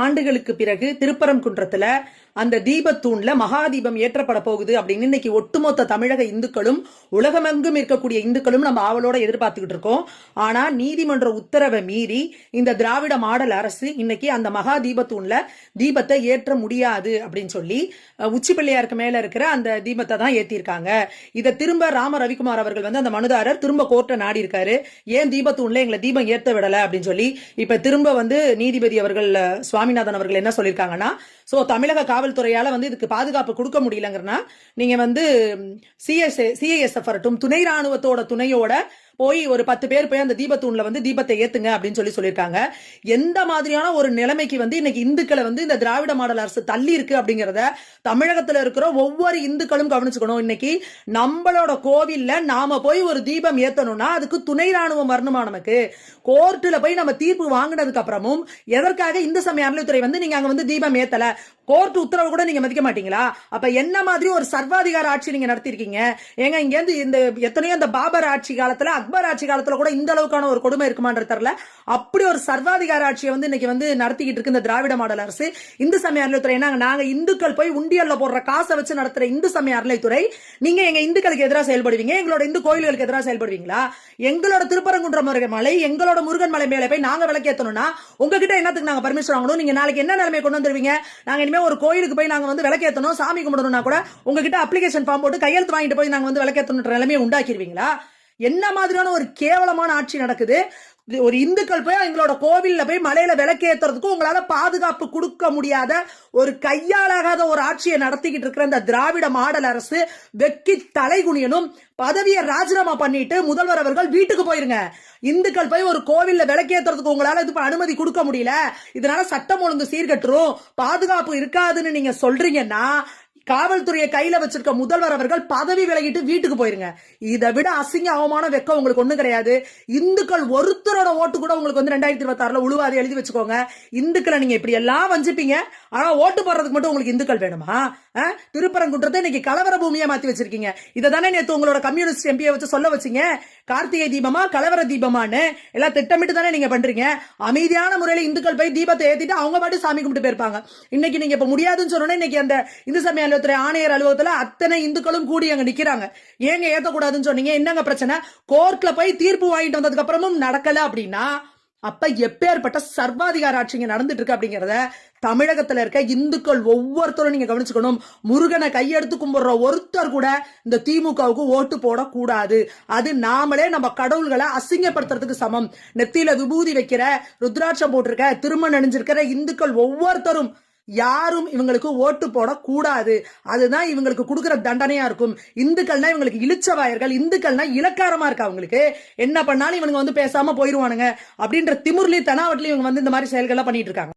ஆண்டுகளுக்கு பிறகு திருப்பரங்குன்றத்துல அந்த தீபத்தூண்ல மகாதீபம் ஏற்றப்பட போகுது அப்படின்னு இன்னைக்கு ஒட்டுமொத்த தமிழக இந்துக்களும் உலகமெங்கும் இருக்கக்கூடிய இந்துக்களும் நம்ம ஆவலோட எதிர்பார்த்துக்கிட்டு இருக்கோம். ஆனா நீதிமன்ற உத்தரவை மீறி இந்த திராவிட மாடல் அரசு இன்னைக்கு அந்த மகா தீபத்தூண்ல தீபத்தை ஏற்ற முடியாது அப்படின்னு சொல்லி அஹ், உச்சி பிள்ளையாருக்கு மேல இருக்கிற அந்த தீபத்தை தான் ஏத்திருக்காங்க. இதை திரும்ப ராம ரவிக்குமார் அவர்கள் வந்து அந்த மனுதாரர் திரும்ப கோர்ட்டை நாடி இருக்காரு ஏன் தீபத்தூண்ல எங்களை தீபம் ஏற்ற விடல அப்படின்னு சொல்லி இப்ப திரும்ப வந்து நீதிபதி அவர்கள் சுவாமி சாமிநாதன் அவர்கள் என்ன சொல்லியிருக்காங்கன்னா ஸோ தமிழக காவல்துறையால வந்து இதுக்கு பாதுகாப்பு கொடுக்க முடியலங்கிறனா நீங்க வந்து சிஎஸ் சிஐஎஸ்எஃப் வரட்டும் துணை ராணுவத்தோட துணையோட போய் ஒரு பத்து பேர் போய் அந்த தீபத்தூண்ல வந்து தீபத்தை ஏத்துங்க அப்படின்னு சொல்லி சொல்லியிருக்காங்க. எந்த மாதிரியான ஒரு நிலைமைக்கு வந்து இன்னைக்கு இந்துக்களை வந்து இந்த திராவிட மாடல் அரசு தள்ளி இருக்கு அப்படிங்கிறத தமிழகத்துல இருக்கிற ஒவ்வொரு இந்துக்களும் கவனிச்சுக்கணும். இன்னைக்கு நம்மளோட கோவில்ல நாம போய் ஒரு தீபம் ஏத்தணும்னா அதுக்கு துணை ராணுவம் வரணுமா நமக்கு? கோர்ட்டுல போய் நம்ம தீர்ப்பு வாங்கினதுக்கு அப்புறமும் எதற்காக இந்து சமய அறநிலைத்துறை வந்து நீங்க அங்க வந்து தீபம் ஏத்தல? கோர்ட் உத்தரவு கூட நீங்க மதிக்க மாட்டீங்களா? அப்ப என்ன மாதிரி ஒரு சர்வாதிகார ஆட்சி நீங்க நடத்திருக்கீங்க? ஏங்க இங்க இருந்து இந்த எத்தனையோ இந்த பாபர் ஆட்சி காலத்துல அக்பர் ஆட்சி காலத்துல கூட இந்த அளவுக்கான ஒரு கொடுமை இருக்குமான்ற தெரியல. அப்படி ஒரு சர்வாதிகார ஆட்சியை வந்து இன்னைக்கு வந்து நடத்திக்கிட்டு இருக்கு இந்த திராவிட மாடல் அரசு. இந்து சமய அறநிலைத்துறை நாங்க நாங்க இந்துக்கள் போய் உண்டியல்ல போடுற காசை வச்சு நடத்துற இந்து சமய அறநிலைத்துறை நீங்க எங்க இந்துக்களுக்கு எதிராக செயல்படுவீங்க எங்களோட இந்து கோயில்களுக்கு எதிராக செயல்படுவீங்களா? எங்களோட திருப்பரங்குன்ற முருகன் மலை எங்களோட முருகன் மலை மேல போய் நாங்க விளக்கேத்தணும்னா உங்ககிட்ட என்னத்துக்கு நாங்க பர்மிஷன் வாங்கணும்? நீங்க நாளைக்கு என்ன நிலைமை கொண்டு வந்துருவீங்க? நாங்க இனிமே ஒரு கோயிலுக்கு போய் நாங்க வந்து விளக்கேற்றணும் சாமி கும்பிடணும்னா கூட உங்ககிட்ட அப்ளிகேஷன் ஃபார்ம் போட்டு கையெழுத்து வாங்கிட்டு போய் நாங்க வந்து விளக்கேற்றணுன்ற நிலைமையை உண்டாக்கிடுவீங்களா? என்ன மாதிரியான ஒரு கேவலமான ஆட்சி நடக்குது? ஒரு இந்துக்கள் போய் எங்களோட கோவில்ல போய் மலையில விளக்கேத்துறதுக்கும் உங்களால பாதுகாப்பு கொடுக்க முடியாத ஒரு கையாளாகாத ஒரு ஆட்சியை நடத்திக்கிட்டு இருக்கிற இந்த திராவிட மாடல் அரசு வெக்கி தலைகுனியனும் பதவியை ராஜினாமா பண்ணிட்டு முதல்வர் அவர்கள் வீட்டுக்கு போயிருங்க. இந்துக்கள் போய் ஒரு கோவில்ல விளக்கேத்துறதுக்கு உங்களால இது அனுமதி கொடுக்க முடியல. இதனால சட்டம் ஒழுங்கு சீர்கட்டுரும். பாதுகாப்பு இருக்காதுன்னு நீங்க சொல்றீங்கன்னா காவல்துறையை கையில வச்சிருக்க முதல்வர் அவர்கள் பதவி விலகிட்டு வீட்டுக்கு போயிருங்க. இதை விட அசிங்க அவமான வெக்கம் உங்களுக்கு ஒண்ணு கிடையாது. இந்துக்கள் ஒருத்தரோட ஓட்டு கூட உங்களுக்கு வந்து ரெண்டாயிரத்தி இருபத்தி ஆறுல உழுவாது எழுதி வச்சுக்கோங்க. இந்துக்களை நீங்க இப்படி எல்லாம் வஞ்சிப்பீங்க. ஆனா ஓட்டு போடுறதுக்கு மட்டும் உங்களுக்கு இந்துக்கள் வேணுமா? ஆ? திருப்பரங்குன்றத்தை இன்னைக்கு கலவர பூமியா மாத்தி வச்சிருக்கீங்க. இதை தானே நேற்று உங்களோட கம்யூனிஸ்ட் எம்பியை வச்சு சொல்ல வச்சீங்க? கார்த்திகை தீபமா கலவர தீபமான்னு? எல்லாம் திட்டமிட்டு தானே நீங்க பண்றீங்க. அமைதியான முறையில இந்துக்கள் போய் தீபத்தை ஏத்திட்டு அவங்க பாட்டு சாமி கும்பிட்டு போயிருப்பாங்க. இன்னைக்கு நீங்க இப்ப முடியாதுன்னு சொன்னோன்னே இன்னைக்கு அந்த இந்து சமய அலுவலகத்துறை ஆணையர் அலுவலகத்துல அத்தனை இந்துக்களும் கூடி அங்க நிக்கிறாங்க. ஏங்க ஏத்தக்கூடாதுன்னு சொன்னீங்க? என்னங்க பிரச்சனை? கோர்ட்ல போய் தீர்ப்பு வாங்கிட்டு வந்ததுக்கு அப்புறமும் நடக்கல அப்படின்னா அப்ப எப்பேற்பட்ட சர்வாதிகார ஆட்சிங்க நடந்துட்டு இருக்கு அப்படிங்கறத தமிழகத்துல இருக்க இந்துக்கள் ஒவ்வொருத்தரும் நீங்க கவனிச்சுக்கணும். முருகனை கையெடுத்து கும்பிடுற ஒருத்தர் கூட இந்த திமுகவுக்கு ஓட்டு போடக்கூடாது. அது நாமளே நம்ம கடவுள்களை அசிங்கப்படுத்துறதுக்கு சமம். நெத்தியில விபூதி வைக்கிற ருத்ராட்சம் போட்டிருக்க திருமணம் அணிஞ்சிருக்கிற இந்துக்கள் ஒவ்வொருத்தரும் யாரும் இவங்களுக்கு ஓட்டு போடக்கூடாது. அதுதான் இவங்களுக்கு கொடுக்குற தண்டனையா இருக்கும். இந்துக்கள்னா இவங்களுக்கு இழிச்சவாயர்கள் இந்துக்கள்னா இலக்காரமா இருக்கு அவங்களுக்கு? என்ன பண்ணாலும் இவங்க வந்து பேசாம போயிருவானுங்க. அப்படின்ற திமுர்லி தனாவட்லி இவங்க வந்து இந்த மாதிரி செயல்கள்லாம் பண்ணிட்டு இருக்காங்க.